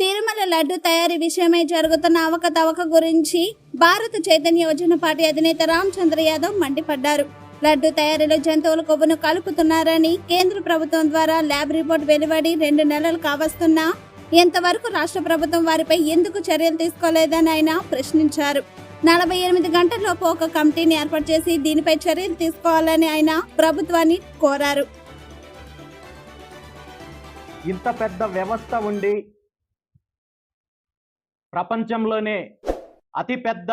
తిరుమల లడ్డు తయారీ విషయమై జరుగుతున్న అవకతవక గురించి భారత చైతన్య యోజన పార్టీ అధినేత రామచంద్ర యాదవ్ మండిపడ్డారు. లడ్డు తయారీలో జంతువుల కొవ్వును కలుపుతున్నారని కేంద్ర ప్రభుత్వం ద్వారా ల్యాబ్ రిపోర్ట్ వెలువడి రెండు నెలలు కావస్తున్నా ఎంతవరకు రాష్ట్ర ప్రభుత్వం వారిపై ఎందుకు చర్యలు తీసుకోలేదని ఆయన ప్రశ్నించారు. నలభై ఎనిమిది గంటల్లోపు ఒక కమిటీని ఏర్పాటు చేసి దీనిపై చర్యలు తీసుకోవాలని ఆయన ప్రభుత్వాన్ని కోరారు. ఇంత పెద్ద వ్యవస్థ ఉండి ప్రపంచంలోనే అతిపెద్ద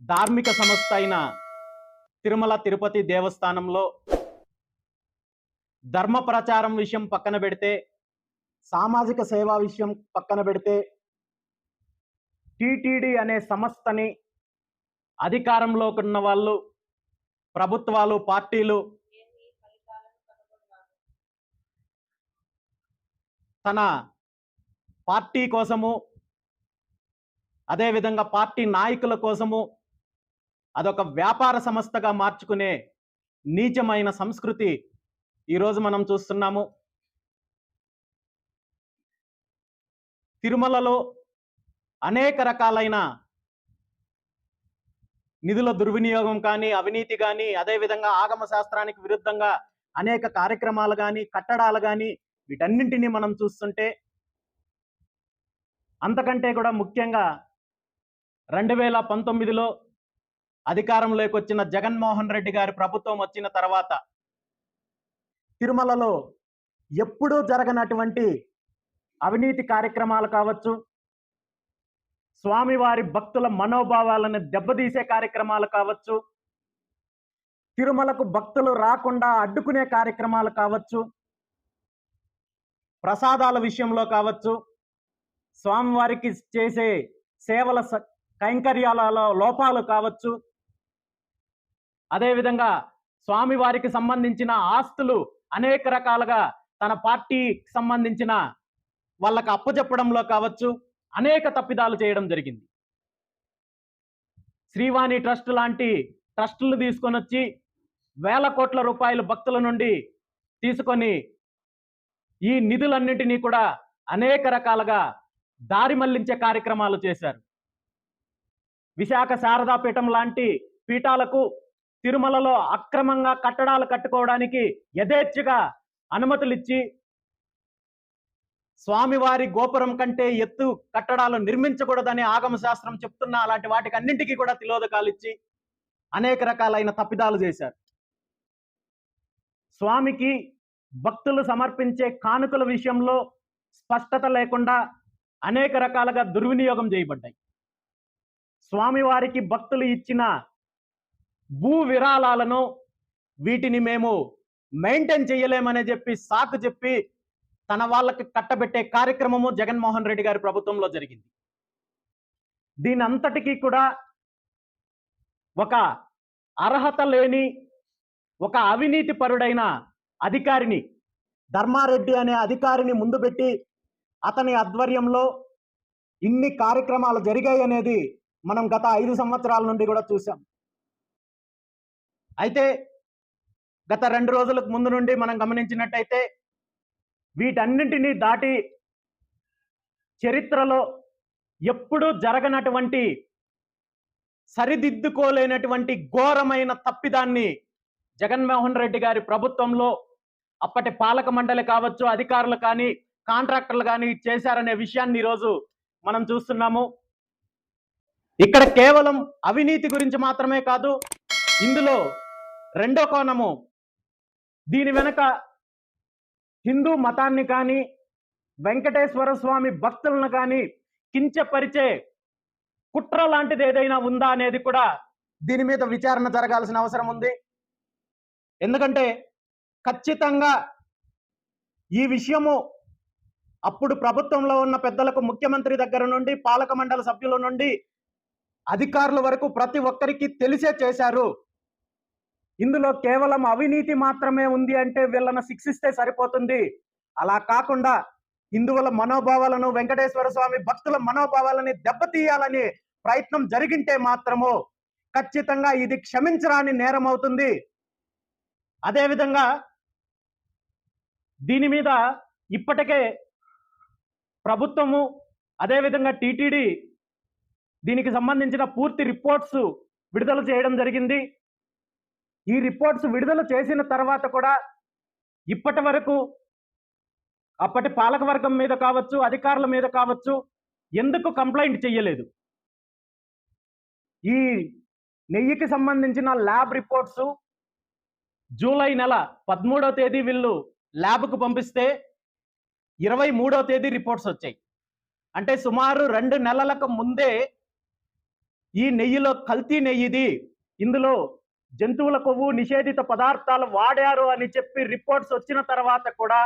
ధార్మిక సంస్థ అయిన తిరుమల తిరుపతి దేవస్థానంలో ధర్మ ప్రచారం విషయం పక్కన పెడితే సామాజిక సేవా విషయం పక్కన పెడితే టీటీడీ అనే సంస్థని అధికారంలోకి ఉన్న వాళ్ళు ప్రభుత్వాలు పార్టీలు తన పార్టీ కోసము అదేవిధంగా పార్టీ నాయకుల కోసము అదొక వ్యాపార సంస్థగా మార్చుకునే నీచమైన సంస్కృతి ఈరోజు మనం చూస్తున్నాము. తిరుమలలో అనేక రకాలైన నిధుల దుర్వినియోగం కానీ అవినీతి కానీ అదేవిధంగా ఆగమ శాస్త్రానికి విరుద్ధంగా అనేక కార్యక్రమాలు కానీ కట్టడాలు కానీ వీటన్నింటినీ మనం చూస్తుంటే అంతకంటే కూడా ముఖ్యంగా రెండు వేల పంతొమ్మిదిలో అధికారంలోకి వచ్చిన జగన్మోహన్ రెడ్డి గారి ప్రభుత్వం వచ్చిన తర్వాత తిరుమలలో ఎప్పుడూ జరగనటువంటి అవినీతి కార్యక్రమాలు కావచ్చు స్వామివారి భక్తుల మనోభావాలను దెబ్బతీసే కార్యక్రమాలు కావచ్చు తిరుమలకు భక్తులు రాకుండా అడ్డుకునే కార్యక్రమాలు కావచ్చు ప్రసాదాల విషయంలో కావచ్చు స్వామివారికి చేసే సేవల కైంకర్యాలలో లోపాలు కావచ్చు. అదేవిధంగా స్వామివారికి సంబంధించిన ఆస్తులు అనేక రకాలుగా తన పార్టీకి సంబంధించిన వాళ్ళకి అప్పచెప్పడంలో కావచ్చు అనేక తప్పిదాలు చేయడం జరిగింది. శ్రీవాణి ట్రస్ట్ లాంటి ట్రస్టులు తీసుకొని వచ్చి వేల కోట్ల రూపాయలు భక్తుల నుండి తీసుకొని ఈ నిధులన్నింటినీ కూడా అనేక రకాలుగా దారి మళ్ళించే కార్యక్రమాలు చేశారు. విశాఖ శారదా పీఠం లాంటి పీఠాలకు తిరుమలలో అక్రమంగా కట్టడాలు కట్టుకోవడానికి యథేచ్ఛగా అనుమతులు ఇచ్చి స్వామివారి గోపురం కంటే ఎత్తు కట్టడాలు నిర్మించకూడదని ఆగమ శాస్త్రం చెప్తున్న అలాంటి వాటికి అన్నింటికీ కూడా తిలోదకాలు ఇచ్చి అనేక రకాలైన తప్పిదాలు చేశారు. స్వామికి భక్తులు సమర్పించే కానుకల విషయంలో స్పష్టత లేకుండా అనేక రకాలుగా దుర్వినియోగం చేయబడ్డాయి. స్వామివారికి భక్తులు ఇచ్చిన భూ విరాళాలను వీటిని మేము మెయింటైన్ చేయలేమని చెప్పి సాకు చెప్పి తన వాళ్ళకి కట్టబెట్టే కార్యక్రమము జగన్మోహన్ రెడ్డి గారి ప్రభుత్వంలో జరిగింది. దీని అంతటికీ కూడా ఒక అర్హత లేని ఒక అవినీతి పరుడైన అధికారిని ధర్మారెడ్డి అనే అధికారిని ముందు పెట్టి అతని ఆధ్వర్యంలో ఇన్ని కార్యక్రమాలు జరిగాయి అనేది మనం గత ఐదు సంవత్సరాల నుండి కూడా చూసాం అయితే గత రెండు రోజులకు ముందు నుండి మనం గమనించినట్టయితే వీటన్నింటినీ దాటి చరిత్రలో ఎప్పుడూ జరగనటువంటి సరిదిద్దుకోలేనటువంటి ఘోరమైన తప్పిదాన్ని జగన్మోహన్ రెడ్డి గారి ప్రభుత్వంలో అప్పటి పాలక మండలి కావచ్చు అధికారులు కానీ కాంట్రాక్టర్లు కానీ చేశారనే విషయాన్ని ఈరోజు మనం చూస్తున్నాము. ఇక్కడ కేవలం అవినీతి గురించి మాత్రమే కాదు ఇందులో రెండో కోణము దీని వెనక హిందూ మతాన్ని కానీ వెంకటేశ్వర స్వామి భక్తులను కానీ కించపరిచే కుట్ర లాంటిది ఏదైనా ఉందా అనేది కూడా దీని మీద విచారణ జరగాల్సిన అవసరం ఉంది. ఎందుకంటే ఖచ్చితంగా ఈ విషయము అప్పుడు ప్రభుత్వంలో ఉన్న పెద్దలకు ముఖ్యమంత్రి దగ్గర నుండి పాలక మండలి సభ్యుల నుండి అధికారుల వరకు ప్రతి ఒక్కరికి తెలిసే చేశారు. ఇందులో కేవలం అవినీతి మాత్రమే ఉంది అంటే వీళ్ళని శిక్షిస్తే సరిపోతుంది. అలా కాకుండా హిందువుల మనోభావాలను వెంకటేశ్వర స్వామి భక్తుల మనోభావాలని దెబ్బతీయాలని ప్రయత్నం జరిగింటే మాత్రము ఖచ్చితంగా ఇది క్షమించరాని నేరం అవుతుంది. అదేవిధంగా దీని మీద ఇప్పటికే ప్రభుత్వము అదేవిధంగా టీటీడీ దీనికి సంబంధించిన పూర్తి రిపోర్ట్స్ విడుదల చేయడం జరిగింది. ఈ రిపోర్ట్స్ విడుదల చేసిన తర్వాత కూడా ఇప్పటి వరకు అప్పటి పాలకవర్గం మీద కావచ్చు అధికారుల మీద కావచ్చు ఎందుకు కంప్లైంట్ చేయలేదు ఈ నెయ్యికి సంబంధించిన ల్యాబ్ రిపోర్ట్స్ జూలై నెల పదమూడవ తేదీ వీళ్ళు ల్యాబ్కు పంపిస్తే ఇరవై మూడవ తేదీ రిపోర్ట్స్ వచ్చాయి. అంటే సుమారు రెండు నెలలకు ముందే ఈ నెయ్యిలో కల్తీ నెయ్యిది. ఇందులో జంతువుల కొవ్వు నిషేధిత పదార్థాలు వాడారు అని చెప్పి రిపోర్ట్స్ వచ్చిన తర్వాత కూడా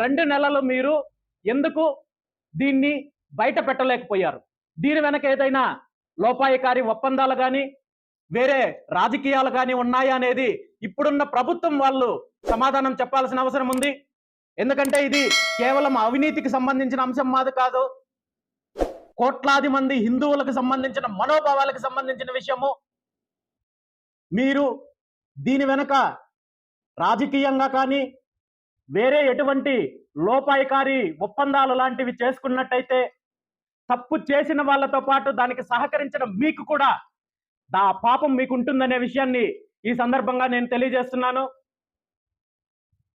రెండు నెలలు మీరు ఎందుకు దీన్ని బయట పెట్టలేకపోయారు? దీని వెనక ఏదైనా లోపాయకారి ఒప్పందాలు కానీ వేరే రాజకీయాలు కానీ ఉన్నాయా అనేది ఇప్పుడున్న ప్రభుత్వం వాళ్ళు సమాధానం చెప్పాల్సిన అవసరం ఉంది. ఎందుకంటే ఇది కేవలం అవినీతికి సంబంధించిన అంశం మాది కాదు. కోట్లాది మంది హిందువులకు సంబంధించిన మనోభావాలకు సంబంధించిన విషయము. మీరు దీని వెనక రాజకీయంగా కానీ వేరే ఎటువంటి లోపాయకారి ఒప్పందాలు లాంటివి చేసుకున్నట్టయితే తప్పు చేసిన వాళ్ళతో పాటు దానికి సహకరించిన మీకు కూడా దా పాపం మీకు ఉంటుందనే విషయాన్ని ఈ సందర్భంగా నేను తెలియజేస్తున్నాను.